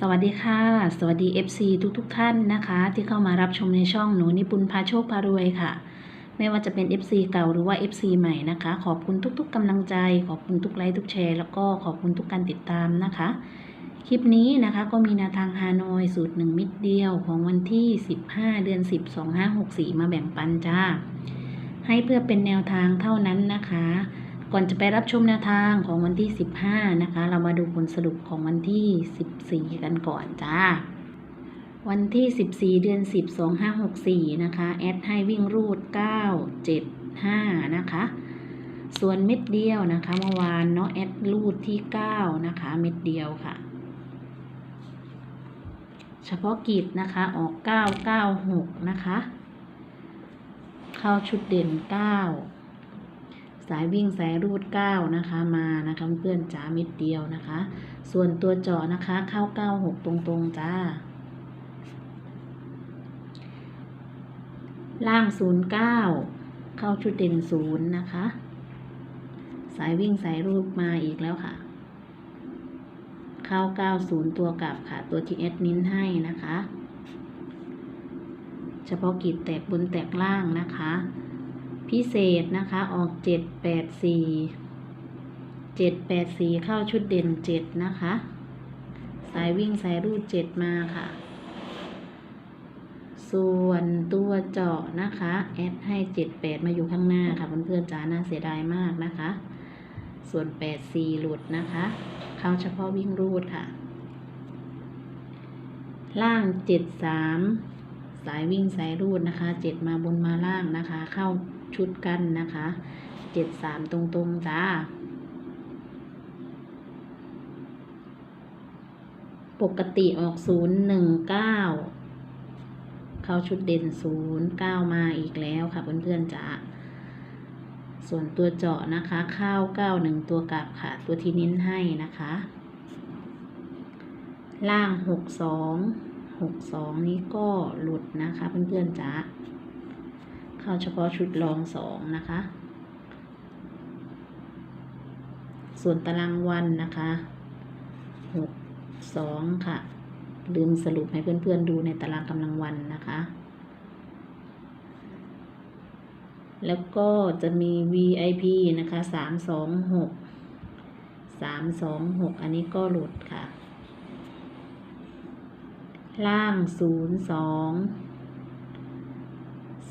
สวัสดีค่ะ สวัสดี FC ทุกทุกๆท่านนะคะ ที่เข้ามารับชมในช่องหนูนิปุนพาโชคพารวยค่ะ ไม่ว่าจะเป็น FC เก่าหรือว่า FC ใหม่นะคะ ขอบคุณทุกๆกำลังใจ ขอบคุณทุกไลค์ทุกแชร์ แล้วก็ขอบคุณทุกการติดตามนะคะ คลิปนี้นะคะก็มีแนวทางฮานอยสูตรหนึ่งมิตรเดียวของวันที่ 15 เดือน 10 2564 มาแบ่งปันจ้า ให้เพื่อเป็นแนวทางเท่านั้นนะคะ ก่อนจะไปรับชมแนวทางของวันที่ 15 นะคะ เรามาดูผลสรุปของวันที่ 14 กันก่อนจ้า วันที่ 14 เดือน 10 2564 นะคะ แอดให้วิ่งรูด 9 7 5 นะคะ ส่วนเม็ดเดียวนะคะ เมื่อวานเนาะแอดรูดที่ 9 นะคะ เม็ดเดียวค่ะ เฉพาะกิจนะคะออก 996 นะคะ เข้าชุดเด่น 9 สายวิ่งสายรูด9นะคะมานะคะเพื่อนจ๋าเม็ดเดียวนะคะ ส่วนตัวเจาะนะคะเข้า 96 ตรงๆจ้า ล่าง 09 เข้าชุดเด่น0นะคะ สายวิ่งสายรูดมาอีกแล้วค่ะ เข้า 90 ตัวกลับค่ะ ตัวที่เอสนิ้นให้นะคะ เฉพาะกิจแตกบนแตกล่างนะคะ พิเศษนะคะ ออก7 8 4 7 8 4เจ็ดแปดสี่เข้าชุดเด่น7นะคะ สายวิ่งสายรูด7มาค่ะ ส่วนตัวเจาะนะคะแอดให้7 8มาอยู่ข้างหน้าค่ะเพื่อนๆจ๋าน่าเสียดายมากนะคะ ส่วน8 4หลุดนะคะ เข้าเฉพาะวิ่งรูดค่ะ ล่าง7 3สามสายวิ่งสายรูดนะคะ7มาบนมาล่างนะคะ เข้า ชุดกันนะคะ7 3ตรงๆจ้า ปกติออก0 1 9เก้าเข้าชุดเด่น0 9มาอีกแล้วค่ะเพื่อนๆจ้าส่วนตัวเจาะนะคะเข้า9 1ตัวกลับค่ะ ตัวที่นิ้นให้นะคะ ล่าง6 2 6 2นี้ก็หลุดนะคะเพื่อนๆจ้า เข้าเฉพาะชุดรองสองนะคะ ส่วนตารางวันนะคะหกสองค่ะ ลืมสรุปให้เพื่อนๆดูในตารางกำลังวันนะคะ แล้วก็จะมี VIP นะคะสามสองหกสามสองหกอันนี้ก็หลุดค่ะ ล่างศูนย์สอง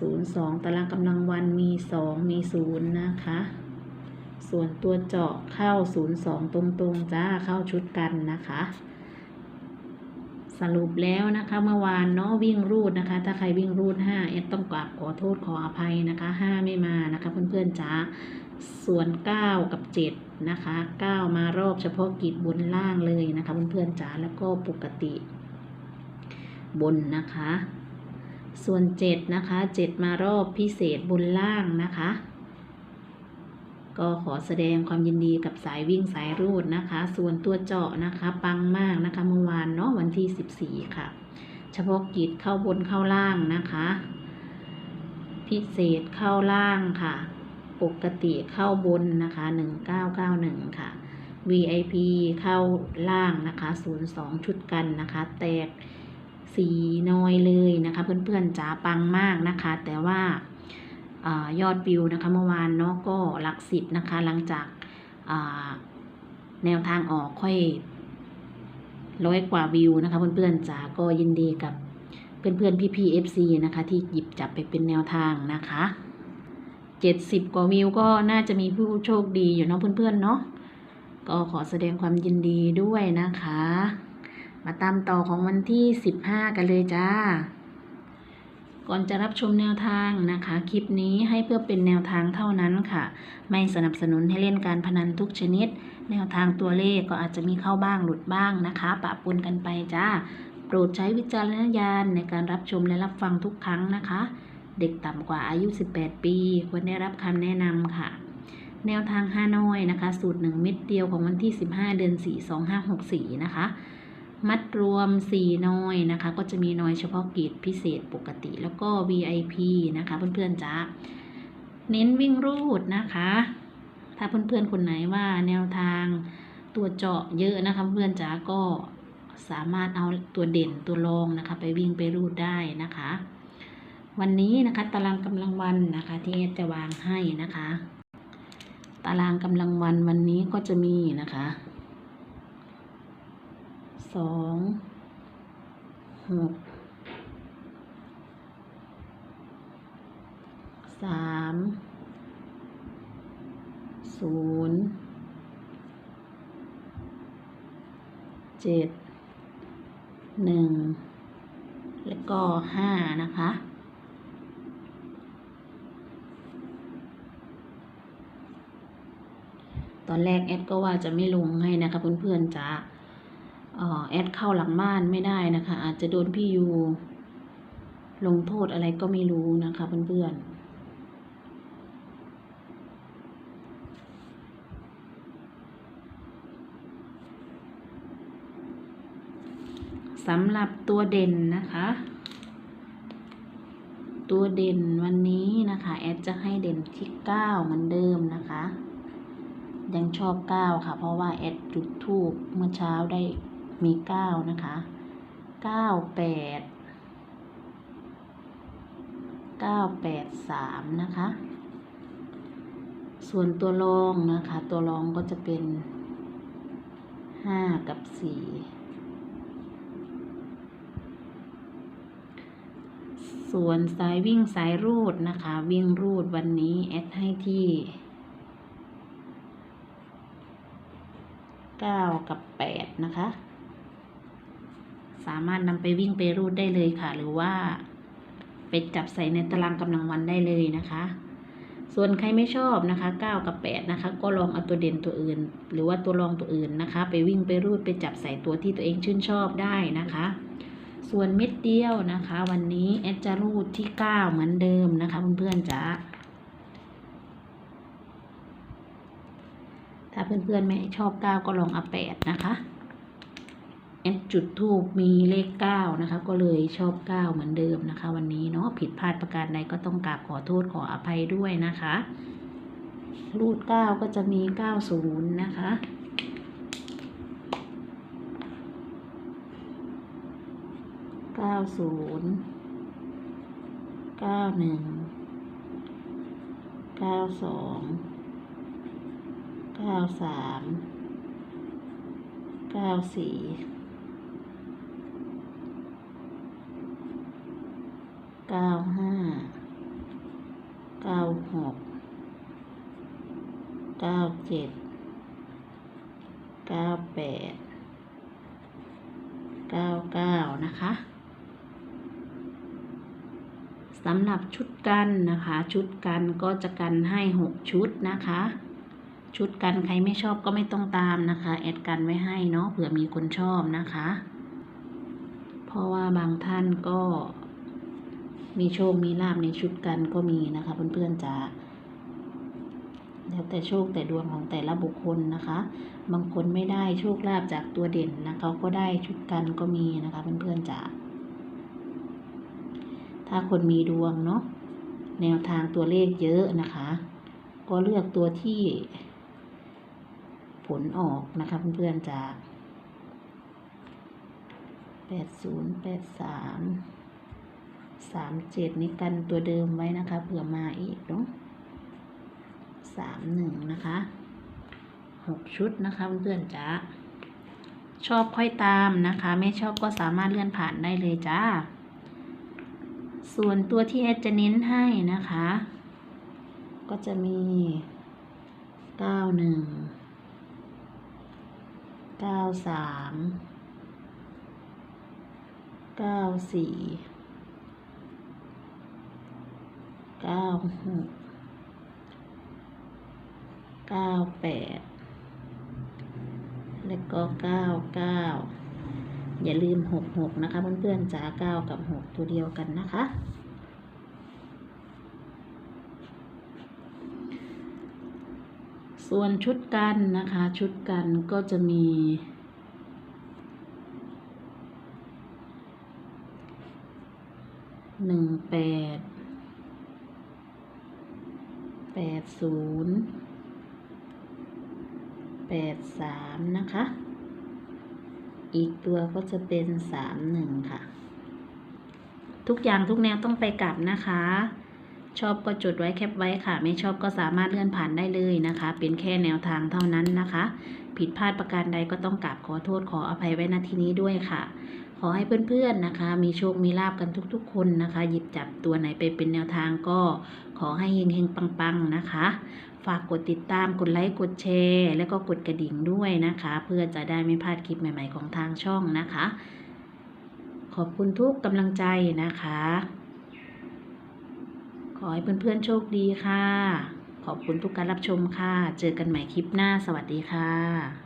ศูนย์สองตารางกำลังวันมีสองมีศูนย์นะคะ ส่วนตัวเจาะเข้าศูนย์สองตรงๆ จ้าเข้าชุดกันนะคะ สรุปแล้วนะคะเมื่อวานเนาะวิ่งรูดนะคะ ถ้าใครวิ่งรูดห้าเอ็ดต้องกราบขอโทษขออภัยนะคะห้าไม่มานะคะเพื่อนๆจ้าส่วนเก้ากับเจ็ดนะคะเก้ามารอบเฉพาะกิจบนล่างเลยนะคะเพื่อนๆจ๋าแล้วก็ปกติบนนะคะ ส่วนเจ็ดนะคะเจ็ดมารอบพิเศษบนล่างนะคะ ก็ขอแสดงความยินดีกับสายวิ่งสายรูดนะคะ ส่วนตัวเจาะนะคะปังมากนะคะเมื่อวานเนาะวันที่ 14 ค่ะ เฉพาะกิจเข้าบนเข้าล่างนะคะ พิเศษเข้าล่างค่ะ ปกติเข้าบนนะคะ 1991 ค่ะ VIP เข้าล่างนะคะ 02 ชุดกันนะคะ แตก สีน้อยเลยนะคะ เพื่อนๆจ๋าปังมากนะคะ แต่ว่าอายอดวิวนะคะเมื่อวานเนาะก็หลักสิบนะคะ หลังจากแนวทางออกค่อยร้อยกว่าวิวนะคะ เพื่อนๆจ๋าก็ยินดีกับเพื่อนๆพี่ๆ FC นะคะ ที่หยิบจับไปเป็นแนวทางนะคะเจ็ดสิบกว่าวิวก็น่าจะมีผู้โชคดีอยู่เนาะเพื่อนๆเนาะก็ขอแสดงความยินดีด้วยนะคะ มาตามต่อของวันที่ 15 กันเลยจ้า ก่อนจะรับชมแนวทางนะคะ คลิปนี้ให้เพื่อเป็นแนวทางเท่านั้นค่ะ ไม่สนับสนุนให้เล่นการพนันทุกชนิด แนวทางตัวเลขก็อาจจะมีเข้าบ้างหลุดบ้างนะคะ ปะปนกันไปจ้า โปรดใช้วิจารณญาณในการรับชมและรับฟังทุกครั้งนะคะ เด็กต่ำกว่าอายุ 18 ปี ควรได้รับคำแนะนำค่ะแนวทางฮานอยนะคะ สูตร 1 เม็ดเดียวของวันที่ 15 เดือน 4 2564 นะคะ มัดรวม 4 น้อยนะคะ ก็จะมีน้อยเฉพาะกิจพิเศษปกติ แล้วก็ VIP นะคะเพื่อนๆจ้าเน้นวิ่งรูดนะคะ ถ้าเพื่อนๆคนไหนว่าแนวทางตัวเจาะเยอะนะคะเพื่อนจ๋าก็สามารถเอาตัวเด่นตัวรองนะคะ ไปวิ่งไปรูดได้นะคะ วันนี้นะคะตารางกำลังวันนะคะที่เอจะวางให้นะคะ ตารางกำลังวันวันนี้ก็จะมีนะคะ สองหกสามศูนย์เจ็ดหนึ่งแล้วก็ห้านะคะตอนแรกแอดก็ว่าจะไม่ลงให้นะคะเพื่อนๆจะเอ่อ แอดเข้าหลังบ้านไม่ได้นะคะ อาจจะโดนพี่ยูลงโทษอะไรก็ไม่รู้นะคะเพื่อนๆสำหรับตัวเด่นนะคะ ตัวเด่นวันนี้นะคะ แอดจะให้เด่นที่เก้าเหมือนเดิมนะคะ ยังชอบเก้าค่ะ เพราะว่าแอดจุดทูบเมื่อเช้าได้ มีเก้านะคะเก้าแปดเก้าแปดสามนะคะ ส่วนตัวรองนะคะ ตัวรองก็จะเป็นห้ากับสี่ส่วนสายวิ่งสายรูดนะคะ วิ่งรูดวันนี้ แอดให้ที่เก้ากับแปดนะคะ สามารถนำไปวิ่งไปรูดได้เลยค่ะ หรือว่าไปจับใส่ในตารางกำลังวันได้เลยนะคะ ส่วนใครไม่ชอบนะคะเก้ากับแปดนะคะ ก็ลองเอาตัวเด่นตัวอื่น หรือว่าตัวรองตัวอื่นนะคะ ไปวิ่งไปรูดไปจับใส่ตัวที่ตัวเองชื่นชอบได้นะคะ ส่วนเม็ดเดียวนะคะ วันนี้แอดจะรูดที่เก้าเหมือนเดิมนะคะเพื่อนๆจ๋าถ้าเพื่อนๆไม่ชอบเก้าก็ลองเอาแปดนะคะ แอดจุดทูบมีเลขเก้านะคะ ก็เลยชอบเก้าเหมือนเดิมนะคะ วันนี้เนาะผิดพลาดประการใดก็ต้องกราบขอโทษขออภัยด้วยนะคะ รูดเก้าก็จะมีเก้าศูนย์นะคะเก้าศูนย์เก้าหนึ่งเก้าสองเก้าสามเก้าสี่ เก้าห้าเก้าหกเก้าเจ็ดเก้าแปดเก้าเก้านะคะสำหรับชุดกันนะคะ ชุดกันก็จะกันให้หกชุดนะคะ ชุดกันใครไม่ชอบก็ไม่ต้องตามนะคะ แอดกันไว้ให้เนาะเผื่อมีคนชอบนะคะ เพราะว่าบางท่านก็ มีโชค มีลาบในชุดกันก็มีนะคะเพื่อนๆจะแล้วแต่โชคแต่ดวงของแต่ละบุคคลนะคะ บางคนไม่ได้โชคลาภจากตัวเด่นนะเขาก็ได้ชุดกันก็มีนะคะเพื่อนๆจะถ้าคนมีดวงเนาะแนวทางตัวเลขเยอะนะคะ ก็เลือกตัวที่ผลออกนะคะเพื่อนๆจากแปดศูนย์แปดสาม สามเจ็ดนี้กันตัวเดิมไว้นะคะ เผื่อมาอีกเนาะสามหนึ่งนะคะหกชุดนะคะเพื่อนๆจ้าชอบค่อยตามนะคะ ไม่ชอบก็สามารถเลื่อนผ่านได้เลยจ้า ส่วนตัวที่แอดจะเน้นให้นะคะ ก็จะมีเก้าหนึ่งเก้าสามเก้าสี่ เก้าหกเก้าแปดแล้วก็เก้าเก้าอย่าลืมหกหกนะคะเพื่อนๆจ๋าเก้ากับหกตัวเดียวกันนะคะส่วนชุดกันนะคะ ชุดกันก็จะมีหนึ่งแปด แปดศูนย์แปดสามนะคะ อีกตัวก็จะเป็นสามหนึ่งค่ะ ทุกอย่างทุกแนวต้องไปกลับนะคะ ชอบก็จดไว้แคปไว้ค่ะ ไม่ชอบก็สามารถเลื่อนผ่านได้เลยนะคะ เป็นแค่แนวทางเท่านั้นนะคะ ผิดพลาดประการใดก็ต้องกราบขอโทษขออภัยไว้ณที่นี้ด้วยค่ะ อให้เพื่อนๆนะคะ มีโชคมีลาบกันทุกๆ คนนะคะ หยิบจับตัวไหนไปเป็นแนวทางก็ขอให้เฮงๆปังๆนะคะ ฝากกดติดตามกดไลค์กดแชร์ แล้วก็กดกระดิ่งด้วยนะคะ เพื่อจะได้ไม่พลาดคลิปใหม่ๆของทางช่องนะคะ ขอบคุณทุกกำลังใจนะคะ ขอให้เพื่อนๆโชคดีค่ะ ขอบคุณทุกการรับชมค่ะ เจอกันใหม่คลิปหน้าสวัสดีค่ะ